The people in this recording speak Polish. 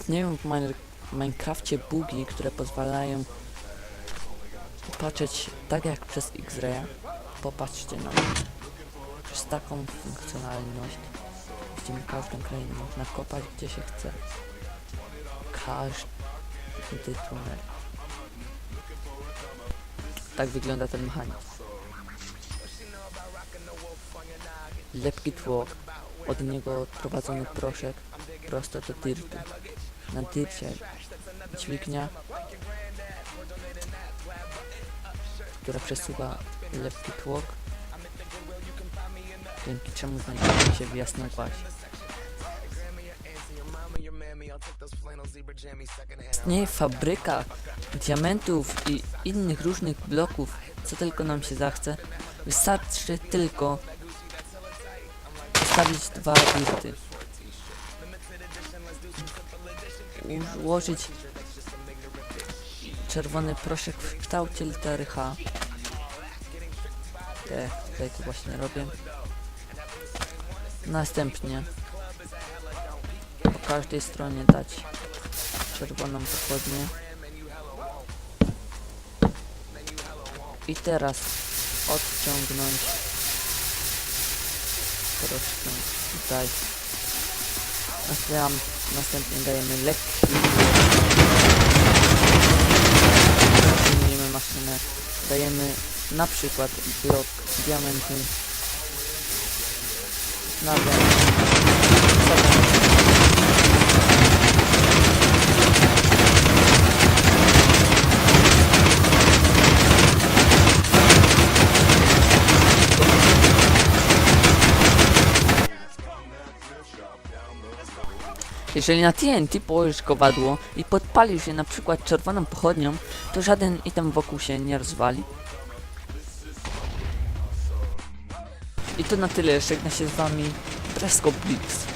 istnieją w Mine- Minecrafcie bugi, które pozwalają patrzeć tak jak przez X-Raya. Popatrzcie na. Przez taką funkcjonalność widzimy każdą krainę. Można kopać gdzie się chce. Każdy tunel. Tak wygląda ten mechanizm. Lepki tłok, od niego odprowadzony proszek prosto do dirtu. Na dircie dźwignia, która przesuwa lepki tłok, dzięki czemu znajduje się w jasnej głazie. Istnieje fabryka diamentów i innych różnych bloków, co tylko nam się zachce. Wystarczy tylko postawić dwa Ułożyć czerwony proszek w kształcie litery H. Jak tutaj właśnie robię. Następnie po każdej stronie dać czerwoną pochodnię. I teraz odciągnąć troszkę tutaj. Następnie, następnie dajemy lekki. Zmienimy maszynę. Dajemy na przykład blok diamentu. Nawiam. Jeżeli na TNT położysz kowadło i podpalisz je na przykład czerwoną pochodnią, to żaden item wokół się nie rozwali. I to na tyle, żegna się z wami Fresco Blitz.